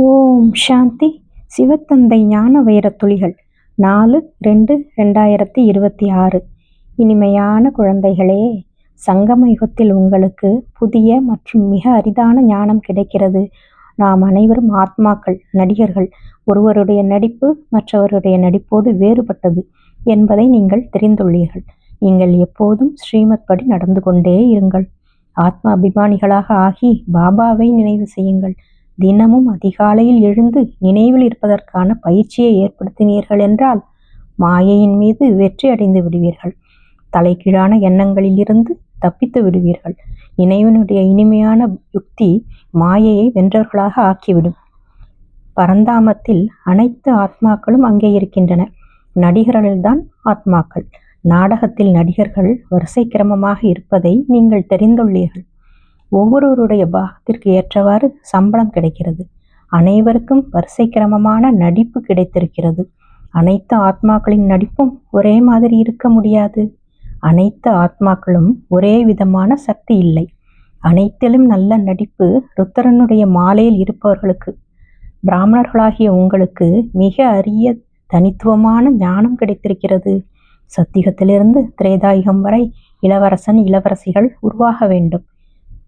ஓம் சாந்தி. சிவத்தந்தை ஞான வைரத் துளிகள். நாலு ரெண்டு ரெண்டாயிரத்தி இருபத்தி ஆறு. இனிமையான குழந்தைகளே சங்கம யுகத்தில் உங்களுக்கு புதிய மற்றும் மிக அரிதான ஞானம் கிடைக்கிறது. நாம் அனைவரும் ஆத்மாக்கள் நடிகர்கள் ஒருவருடைய நடிப்பு மற்றவருடைய நடிப்போடு வேறுபட்டது என்பதை நீங்கள் தெரிந்துள்ளீர்கள். நீங்கள் எப்போதும் ஸ்ரீமத் படி நடந்து கொண்டே இருங்கள். ஆத்மா அபிமானிகளாக ஆகி பாபாவை நினைவு செய்யுங்கள். தினமும் அதிகாலையில் எழுந்து நினைவில் இருப்பதற்கான பயிற்சியை ஏற்படுத்தினீர்கள் என்றால் மாயையின் மீது வெற்றி அடைந்து விடுவீர்கள். தலைகீழான எண்ணங்களிலிருந்து தப்பித்து விடுவீர்கள். நினைவினுடைய இனிமையான யுக்தி மாயையை வென்றவர்களாக ஆக்கிவிடும். பரந்தாமத்தில் அனைத்து ஆத்மாக்களும் அங்கே இருக்கின்றன. நடிகர்கள்தான் ஆத்மாக்கள். நாடகத்தில் நடிகர்கள் வரிசை கிரமமாக இருப்பதை நீங்கள் தெரிந்துள்ளீர்கள். ஒவ்வொருவருடைய பாகத்திற்கு ஏற்றவாறு சம்பளம் கிடைக்கிறது. அனைவருக்கும் வரிசை கிரமமான நடிப்பு கிடைத்திருக்கிறது. அனைத்து ஆத்மாக்களின் நடிப்பும் ஒரே மாதிரி இருக்க முடியாது. அனைத்து ஆத்மாக்களும் ஒரே விதமான சக்தி இல்லை. அனைத்திலும் நல்ல நடிப்பு ருத்தரனுடைய மாலையில் இருப்பவர்களுக்கு பிராமணர்களாகிய உங்களுக்கு மிக அரிய தனித்துவமான ஞானம் கிடைத்திருக்கிறது. சத்தியகத்திலிருந்து திரேதாயுகம் வரை இளவரசன் இளவரசிகள் உருவாக வேண்டும்.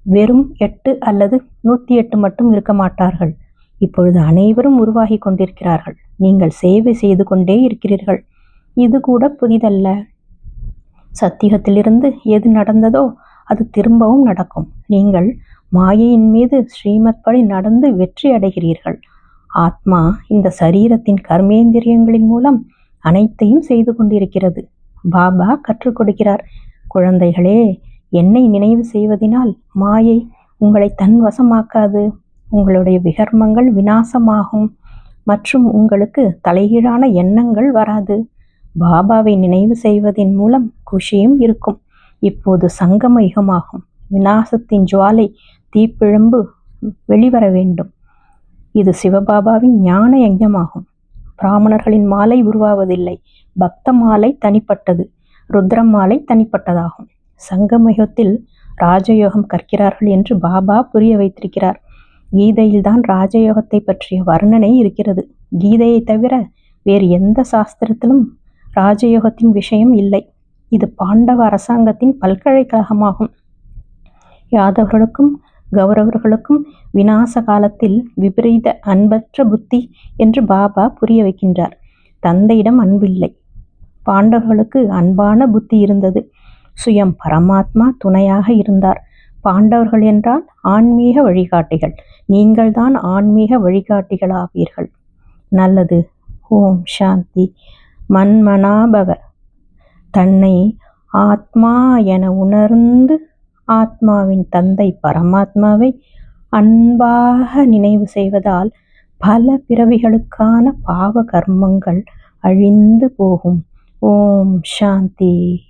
வெறும் எட்டு அல்லது நூற்றி எட்டு மட்டும் இருக்க மாட்டார்கள். இப்பொழுது அனைவரும் உருவாகி கொண்டிருக்கிறார்கள். நீங்கள் சேவை செய்து கொண்டே இருக்கிறீர்கள். இது கூட புதிதல்ல. சத்தியகத்திலிருந்து எது நடந்ததோ அது திரும்பவும் நடக்கும். நீங்கள் மாயையின் மீது ஸ்ரீமத் படி நடந்து வெற்றி அடைகிறீர்கள். ஆத்மா இந்த சரீரத்தின் கர்மேந்திரியங்களின் மூலம் அனைத்தையும் செய்து கொண்டிருக்கிறது. பாபா கற்றுக் கொடுக்கிறார். குழந்தைகளே என்னை நினைவு செய்வதினால் மாயை உங்களை தன் வசமாக்காது உங்களுடைய விகர்மங்கள் வினாசமாகும் மற்றும் உங்களுக்கு தலைகீழான எண்ணங்கள் வராது. பாபாவை நினைவு செய்வதன் மூலம் குஷியும் இருக்கும். இப்போது சங்கம யுகமாகும் விநாசத்தின் ஜுவாலை தீப்பிழம்பு வெளிவர வேண்டும். இது சிவபாபாவின் ஞான யஜமாகும் பிராமணர்களின் மாலை உருவாவதில்லை. பக்த மாலை தனிப்பட்டது. ருத்ர மாலை தனிப்பட்டதாகும். சங்கமயுகத்தில் ராஜயோகம் கற்கிறார்கள் என்று பாபா புரிய வைத்திருக்கிறார். கீதையில்தான் ராஜயோகத்தை பற்றிய வர்ணனை இருக்கிறது. கீதையை தவிர வேறு எந்த சாஸ்திரத்திலும் ராஜயோகத்தின் விஷயம் இல்லை. இது பாண்டவ அரசாங்கத்தின் பல்கலைக்கழகமாகும். யாதவர்களுக்கும் கௌரவர்களுக்கும் விநாச காலத்தில் விபரீத அன்பற்ற புத்தி என்று பாபா புரிய வைக்கின்றார். தந்தையிடம் அன்பில்லை. பாண்டவர்களுக்கு அன்பான புத்தி இருந்தது. சுயம் பரமாத்மா துணையாக இருந்தார். பாண்டவர்கள் என்றால் ஆன்மீக வழிகாட்டிகள். நீங்கள்தான் ஆன்மீக வழிகாட்டிகளாவீர்கள். நல்லது. ஓம் சாந்தி. மன்மனாபவ தன்னை ஆத்மா என உணர்ந்து ஆத்மாவின் தந்தை பரமாத்மாவை அன்பாக நினைவு செய்வதால் பல பிறவிகளுக்கான பாவ கர்மங்கள் அழிந்து போகும். ஓம் சாந்தி.